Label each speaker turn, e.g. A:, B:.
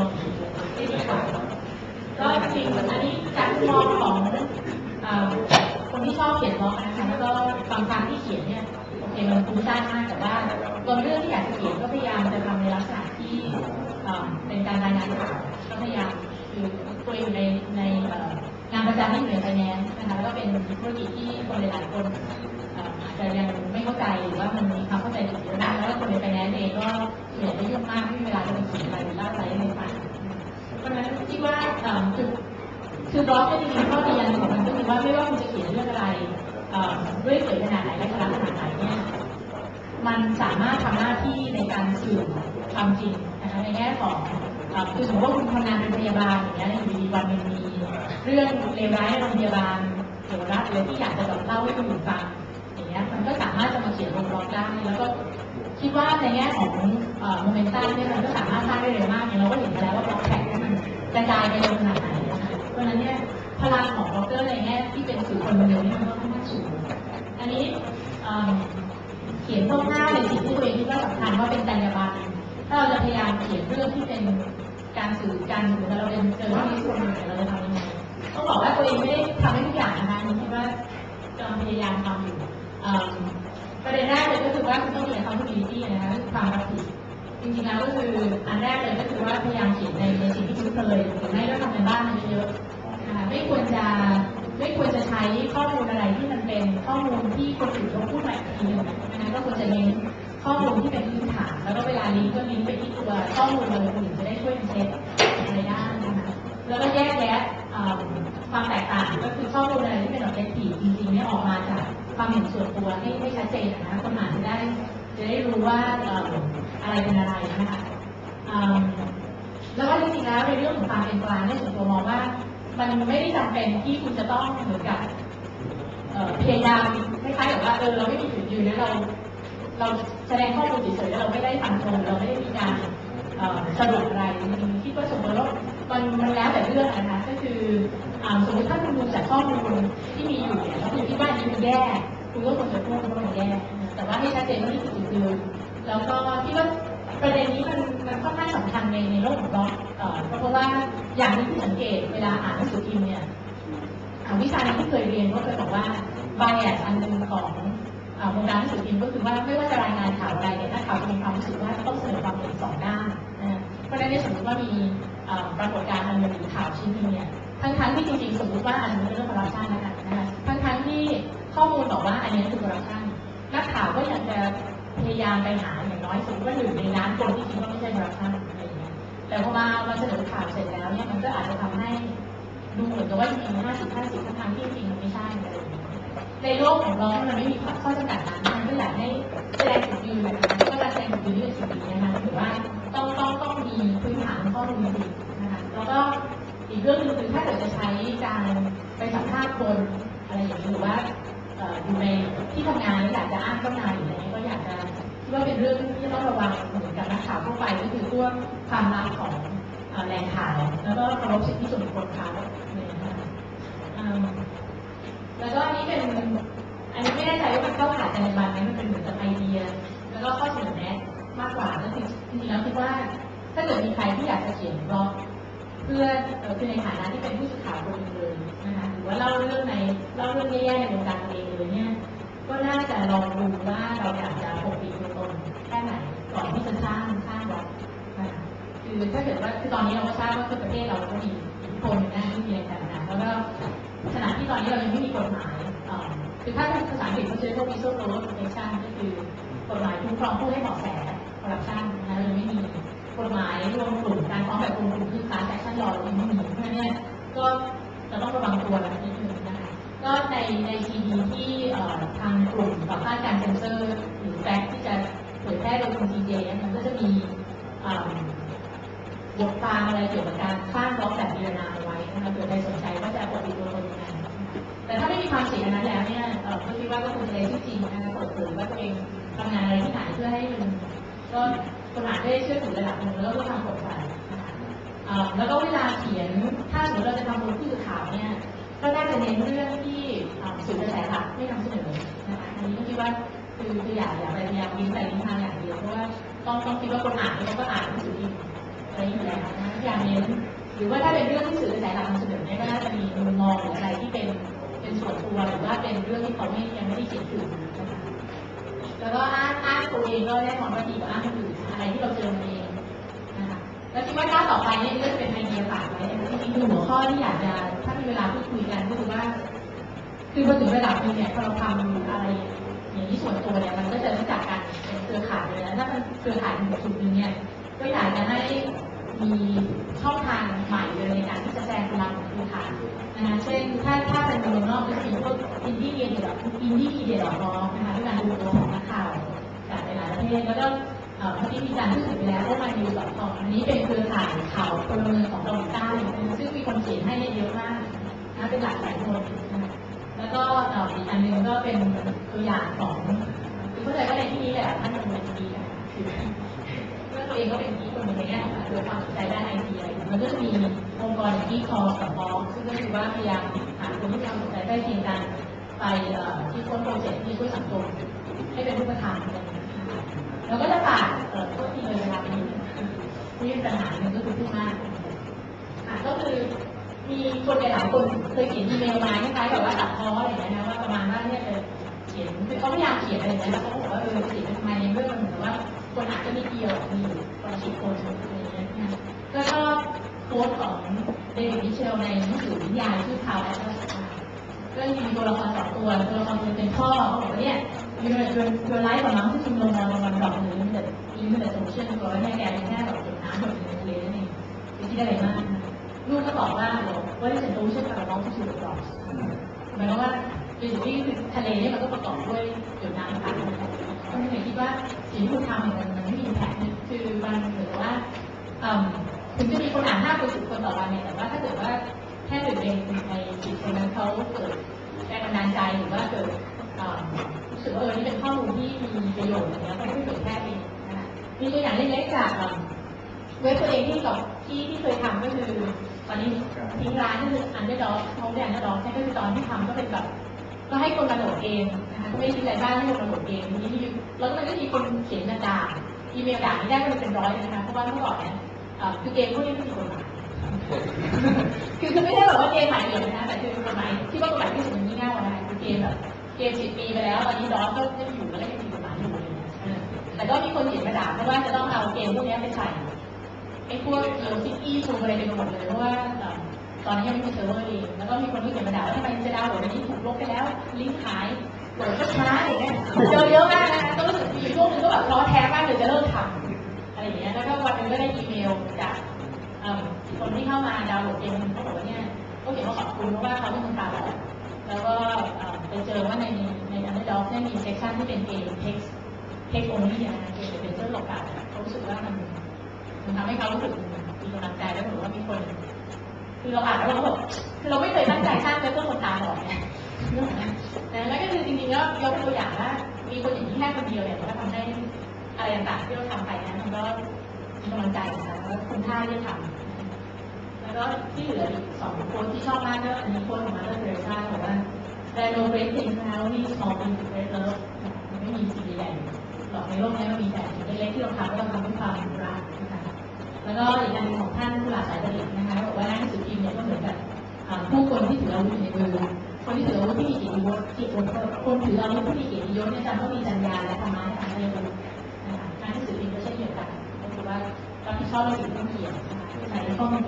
A: มองที่ดีกว่าก็จริงอันนี้จากมองของคนที่ชอบเขียนบล็อกนะคะแล้วก็บางครั้งที่เขียนเนี่ยโอเคมันคุ้มค่ามากแต่ว่าบางเรื่องที่อยากจะเขียนก็พยายามจะทำในลักษณะที่เป็นการรายงานข่าวก็พยายามคือตัวอยู่ในในเอ่อ งานประจำที่อยู่ในไฟแนนซ์นะคะก็เป็นธุรกิจที่คนหลายๆคนอาจจะยังไม่เข้าใจหรือว่ามันมีความเข้าใจผิดเยอะมากแล้วคนในไฟแนนซ์เองก็เหนื่อยได้ยุ่งมากไม่มีเวลาจะไปเขียนอะไรหรือเล่าอะไรให้ฟังเพราะฉะนั้นคิดว่าอ่อคือคือบล็อกจริงๆข้อดีอันหนึ่งของมันก็คือว่าไม่ว่าคุณจะเขียนเรื่องอะไรอ่อด้วยเกิดขนาดไหนและขนาดขนาดไหนเนี่ยมันสามารถทำหน้าที่ในการสื่อความจริงนะคะในแง่ของคือสมมติว่าคุณทำงานเป็นพยาบาลอย่างเงี้ยอยู่ดีวันหนึงมี เรื่องเลวร้ายโรงพยาบาลเกี่ยวกับรัฐเลยที่อยากจะแบบเล่าให้คนอื่นฟังอย่างเงี้ยมันก็สามารถจะมาเขียนลงบล็อกได้แล้วก็คิดว่าในแง่ของโมเมนตัมเนี่ยมันก็สามารถสร้างได้เร็วมากอย่างเราก็เห็นมาแล้วว่าบล็อกแท็กเนี่ยมันกระจายไปเร็วขนาดไหนนะคะเพราะฉะนั้นเนี่ยพลังของบล็อกเกอร์ในแง่ที่เป็นสื่อคนเดียวนี่มันก็ค่อนข้างสูงอันนี้เขียนคร่าวๆในสิ่งที่ตัวเองคิดว่าสำคัญว่าเป็นจรรยาบรรณถ้าเราจะพยายามเขียนเรื่องที่เป็นการสื่อการหรือเราเป็นเจอที่คนเนี่ยเราจะทำยังไง ต้องบอกว่าตัวเองไม่ได้ทำให้ทุกอย่างนะคะคิดว่ากำลังพยายามทำอยู่ประเด็นแรกเลยก็คือว่าคุณต้องมี accountability นะคะคือความรับผิดจริงๆแล้วก็คืออันแรกเลยก็คือว่าพยายามเขียนในในสิ่งที่คุ้นเคยหรือไม่ก็ทำในบ้านมันเยอะๆนะคะไม่ควรจะไม่ควรจะใช้ข้อมูลอะไรที่มันเป็นข้อมูลที่คนอื่นเขาพูดมาอีกทีหนึงนะคะก็ควรจะเน้นข้อมูลที่เป็นพื้นฐานแล้วก็เวลาลิงก์ก็ลิงก์ไปที่ตัวข้อมูลเราคนอื่นจะได้ช่วยเช็คอะไรได้นะคะแล้วก็แยกแยะ ความแตกต่างก็คือข้อมูลอะไรที่เป็น objective จริงๆเนี่ยออกมาจากความเห็นส่วนตัวให้ให้ชัดเจนนะคะคนอ่านจะได้จะได้รู้ว่าอะไรเป็นอะไรนะคะแล้วก็จริงๆแล้วในเรื่องของความเป็นกลางเนี่ยส่วนตัวมองว่า มันไม่ได้จำเป็นที่คุณจะต้องเหมือนกับเพยายามคล้ายๆกับว่าเออเราไม่มีจุดยืนนะเราเราแสดงข้อมูลเฉยๆแล้วเราไม่ได้ฟันธงเราไม่ได้มีการสรุปอะไรคิดว่าสมมติว่ามันมันแล้วแต่เรื่องนะคะก็คือ สมมติถ้าคุณดูจากข้อมูลที่มีอยู่เนี่ยแล้วคุณคิดว่าอันนี้มันแย่คุณก็ควรจะพูดว่ามันแย่แต่ว่าให้ชัดเจนว่านี่คือจุดยืนแล้วก็คิดว่าประเด็นนี้มันมันค่อนข้างสำคัญในในโลกของบล็อกเอ่อเพราะว่าอย่างนึงที่สังเกตเวลาอ่านหนังสือพิมพ์เนี่ยวิชาที่เคยเรียนก็เคยบอกว่าไบแอสอันหนึ่งของวงการหนังสือพิมพ์ก็คือว่าไม่ว่าจะรายงานข่าวอะไรเนี่ยถ้าข่าวจะมีความรู้สึกว่าต้องเสนอความเห็นสองด้านเพราะฉะนั้นสมมติว่ามีปรากฏการณ์อันหนึ่งหรือข่าวชิ้นนึงเนี่ย ทั้งทั้งที่จริงๆสมมติว่าอันนี้เป็นเรื่องคอร์รัปชันแล้วกันะคะทั้งทั้งที่ข้อมูลบอกว่าอันนี้คือคอร์รัปชันนักข่าวก็ยังจะพยายามไปหาอย่างน้อยสมมติว่าหนึ่งในล้านคนที่คิดว่าไม่ใช่คอร์รัปชันอะไรอย่างเงี้ยแต่พอมามาเสนอข่าวเสร็จแล้วเนี่ยมันก็อาจจะทำให้ดูเหมือนกับว่าจริงๆห้าสิบห้าสิบทั้งๆที่จริงมันไม่ใช่อะไรอย่างเงี้ยในโลกของเรามันไม่มีข้อจำกัดนั้นมันก็อยากให้แสดงจุดยืนนะคะก็การแสดงจุดยืนที่เป็นสิ่งดีนะคะถือว่าต้องต้องต้องมีพื้นฐานข้อมูลนะคะแล้วก็อีกเรื่องหนึงาษณ์คนอะไรอย่างนี้หรือว่าอยู่ในที่ทำงานแล้วอยากจะอ้างเจ้านายอะไรเงี้ก็อยากจะคิดว่าเป็นเรื่องที่จะต้องระวังเหมือนกับนักข่าวทั่วไปก็คือพวกความลับของแหล่งข่าวแล้วก็เคารพสิทธิส่วนบุคคลเขาเนี่ยนะคะแล้วก็อันนี้เป็นอันนี้ไม่แน่ใจว่ามันเข้าข่ายจรรยาบรรณไหมมันเป็นเหมือนกับไอเดีย แล้วก็ข้อเสนอแนะมากกว่าก็คือจริงๆแล้วคิดว่า ถ้าเกิดมีใครที่อยากจะเขียนบล็อก เพื่อเอ่อคือในฐานะที่เป็นผู้สื่อข่าวคนหนึ่งเลยนะคะหรือว่าเล่าเรื่องในเล่าเรื่องแย่ๆในวงการเองเลยเนี่ยก็น่าจะลองดูว่าเราอยากจะปกปิดตัวตนแค่ไหนก่อนที่จะสร้างสร้างบล็อกนะคะคือถ้าเกิดว่าคือตอนนี้เราก็ทราบว่าคือประเทศเราก็มีอิทธิพลนะที่มีอะไรต่างๆแล้วก็ขณะที่ตอนนี้เรายังไม่มีกฎหมายคือถ้าเป็นภาษาอังกฤษเขาใช้พวก whistleblower protection ก็คือกฎหมายคุ้มครองผู้ให้เบาะแส corruption นะเรายังไม่มี กฎหมายรวมกลุ่มการฟ้องแบบรวมกลุ่มคือ class action law เรายังไม่มีเพราะฉะนั้นเนี่ยก็จะต้องระวังตัวกันนิดนึงนะคะก็ในในทีดีที่ทางกลุ่มต่อต้านการเซ็นเซอร์หรือแฟกที่จะเผยแพร่โดยคุณทีเจมันก็จะมีบทความอะไรเกี่ยวกับการสร้างบล็อกแบบนิรนามเอาไว้นะคะเผื่อใครสนใจว่าจะปกปิดตัวตนยังไงแต่ถ้าไม่มีความเสี่ยงอันนั้นแล้วเนี่ยเออก็คิดว่าก็ควรจะได้ชื่อจริงนะคะเปิดเผยว่าตัวเองทำงานอะไรที่ไหนเพื่อให้มันก็ คนอ่านได้เชื่อถือระดับหนึ่งแล้วก็ทำโปร่งใสนะคะเอ่อแล้วก็เวลาเขียนถ้าสมมติเราจะทำบนผู้สื่อข่าวเนี่ยก็น่าจะเน้นเรื่องที่สื่อกระแสหลักไม่นำเสนอนะคะอันนี้ก็คิดว่าคือคืออยากอยากพยายามวินไปนิทานอย่างเดียวเพราะว่าต้องต้องคิดว่าคนอ่านเนี่ยเขาก็อ่านหนังสือพิมพ์อะไรอยู่แล้วนะคะพยายามเน้นหรือว่าถ้าเป็นเรื่องที่สื่อกระแสหลักนำเสนอเนี่ยก็น่าจะมีมุมมองหรืออะไรที่เป็นเป็นส่วนตัวหรือว่าเป็นเรื่องที่เขาไม่ยังไม่ได้เขียนถึงนะคะแล้วก็อ้างอ้างตัวเองก็แน่นอนว่าดีกว่าอ้างคนอื่น อะไรที่เราเจอมาเองนะคะแล้วคิดว่าก้าต่อไปเนี่ยก็จะเป็นไอเดียฝากไว้นะคะจริงๆคือหัวข้อที่อยากจะถ้ามีเวลาพูดคุยกันก็คือว่า คือพอถึงระดับนึงเนี่ยพอเราทำอะไรอย่างนี้ส่วนตัวเนี่ยมันก็จะรู้จักกันเป็นเครือข่ายเลยแล้วถ้ามันเครือข่ายถึงจุดนึงเนี่ยก็อยากจะให้มีช่องทางใหม่เลยในการที่จะแสดงพลังของเครือข่ายนะคะเช่นถ้าถ้าเป็นเมืองนอกก็จะมีพวกอินดี้เดียแบบอินดี้เดียดอกร้องนะคะด้วยการดูตัวของนักข่าวจากหลายๆประเทศแล้วก็ เมื่อกี้มีการพูดถึงไปแล้วว่ามันอยู่กับขออันนี้เป็นเครือข่ายข่าวพลเมืองของเกาหลีใต้ซึ่งมีคนเขียนให้เยอะมากนะเป็นหลักแสนคนนะแล้วก็อีกอันหนึ่งก็เป็นตัวอย่างของคือเข้าใจว่าในที่นี้แหละท่านเป็นคนดีนะคะคือเมื่อตัวเองก็เป็นที่คนหนึ่งในแง่ของการเกิดความสนใจด้านไอทีไอมันก็จะมีองค์กรอย่างที่คอกับมอซึ่งก็คือว่าพยายามหาคนที่มีความสนใจใกล้เคียงกันไปที่ต้นโปรเจกต์ที่ช่วยสังคมให้เป็นรูปธรรม อะไราก็จะฝากเอ่อตัวที่เลยเวลาไปนิดนึงที่ปัญหาหนึ่งก็คือพูดมากอะก็คือมีคนหลายๆคนเคยเขียนอีเมลมาคล้ายๆกับว่าตัดพ้ออะไรอย่างเงี้ยนะว่าประมาณว่าเนี่ยจะเขียนคือเขาพยายามเขียนอะไรอย่างเงี้ยแล้วเขาบอกว่าเออเขียนทำไมในเรื่องมันเหมือนว่าคนอาจจะม่เกี่ยวมีอยู่คนละสิบคนอะไรอย่างเงี้ยนะก็ชอบโพสต์ของเดวิดมิเชลในหนังสือนิยายชื่อ How Atlas ก็มีตัวละครสองตัวตัวละครหนึ่งเป็นพ่อเขาบอกว่าเนี่ยยูนยูนยูไลฟ์กับน้องที่ชุมนุมนอนวันดอกหนึ่งแต่อีมันแต่โซเชียลตัวแม่แกแค่แบบเก็บน้ำหยดในทะเลนั่ไม่คิดอะไรมากลูกก็บอกว่าว่าฉันรู้ใช่ไหมว่าน้องที่ชื่อดอกหมายความว่าอยู่ที่ทะเลเนี่ยมันก็ประกอบด้วยหยดน้ำต่างๆก็เลยคิดว่าสิ่งที่คุณทำเนี่ยมันมันไม่มีแผนคือมันเหมือนว่าถึงจะมีคนอ่านห้าคนสิบคนต่อวันเนี่ยแต่ว่าถ้าเกิดว่า แค่หนึ่งในในสิบคนนั้นเขาเกิดแรงบันดาลใจหรือว่าเกิดรู้สึกว่าเออนี่เป็นข้อมูลที่มีประโยชน์อย่างเงี้ยก็ไม่เผยแพร่เองนะคะมีตัวอย่างเล็กๆจากเว็บตัวเองที่กับที่ที่เคยทำก็คือตอนนี้ทิ้งร้านก็คืออันเดอร์ด็อกเขาเรียกอันเดอร์ด็อกใช่ก็คือตอนที่ทำก็เป็นแบบก็ให้คนมาโหลดเองนะคะก็ไม่ได้คิดอะไรบ้างให้คนมาโหลดเองทีนี้แล้วก็มันก็มีคนเขียนมาด่าอีเมลด่านี่ได้ก็เป็นร้อยนะคะเพราะว่าเมื่อก่อนเนี่ยคือเกมพวกนี้ไม่มีกฎหมาย คือคือไม่ได้แบบว่าเกมใหม่เดียวนะแต่คือกฎหมายที่ว่ากฎหมายที่สุดมันงี่เง่าอะนะคะคือเกมแบบเกมสิบปีไปแล้วตอนนี้ดอสก็ยังอยู่แล้วก็ยังมีกฎหมายอยู่เงี้ยแต่ก็มีคนเขียนมาด่าเพราะว่าจะต้องเอาเกมพวกนี้ไปใส่ไอ้พวกเอซิตี้ซูอะไรไปหมดเลยเพราะว่าตอนนี้ยังไม่มีเซิร์ฟเวอร์เองแล้วก็มีคนที่เขียนมาด่าว่าทำไมจะดาวน์โหลดอันนี้ถูกลบไปแล้วลิงก์หายโหลดก็ช้าอย่างเงี้ยเจอเยอะมากนะคะก็รู้สึกมีช่วงหนึงก็แบบท้อแท้มากเลยจะเลิกทำอะไรอย่างเงี้ยแล้วก็วันหนึงก็ได้อีเมลจาก คนที่เข้ามาดาวน์โหลดเกมเขาบอกว่าเนี่ยเขาเขียนว่าขอบคุณเพราะว่าเขาเป็นคนตาบอดแล้วก็ไปเจอว่าในในอันเดอร์ด็อกเนี่ยมีเซสชันที่เป็นเกมเท็กซ์เท็กซ์โอนี่นะเกมเป็นเรื่องหลอกกันเขารู้สึกว่ามันมันทำให้เขารู้สึกมีกำลังใจแล้วเหมือนว่ามีคน คือเราอ่านแล้วเราแบบคือเราไม่เคยตั้งใจสร้างเพื่อคนตาบอดไงนึกออกไหมแต่นั่นก็คือจริงๆแล้วยกตัวอย่างว่ามีคนอย่างนี้แค่คนเดียวเนี่ยก็ทำให้อะไรต่างๆที่เราทำไปนะมันก็มีกำลังใจนะคะแล้วคุณค่าที่จะทำ แล้วก็ที่เหลืออีกสองค้ดที่ชอบมากก็อันนี้ค้ดของมาเตอร์เทเรซ่าบอกว่า there no great thing now only small things to great love มันไม่มีสิ่งใหญ่หรอกในโลกนี้มันมีแต่สิ่งเล็กๆที่เราทำเราทำด้วยความรักนะคะแล้วก็อีกอันหนึงของท่านผู้หลักสายประดิษฐ์นะคะบอกว่าหนังสือพิมพ์เนี่ยก็เหมือนกับผู้คนที่ถืออาวุธอยู่ในมือคนที่ถืออาวุธที่มีเกียรติยศที่คนคนถืออาวุธที่มีเกียรติยศเนี่ยจำต้องมีจรรยาและธรรมะในการเรียนรู้นะคะหนังสือพิมพ์ก็เช่นเดียวกันก็คือว่ารับผิดชอบในสิ่งที่ต้องเขียนใช้ข้อมูล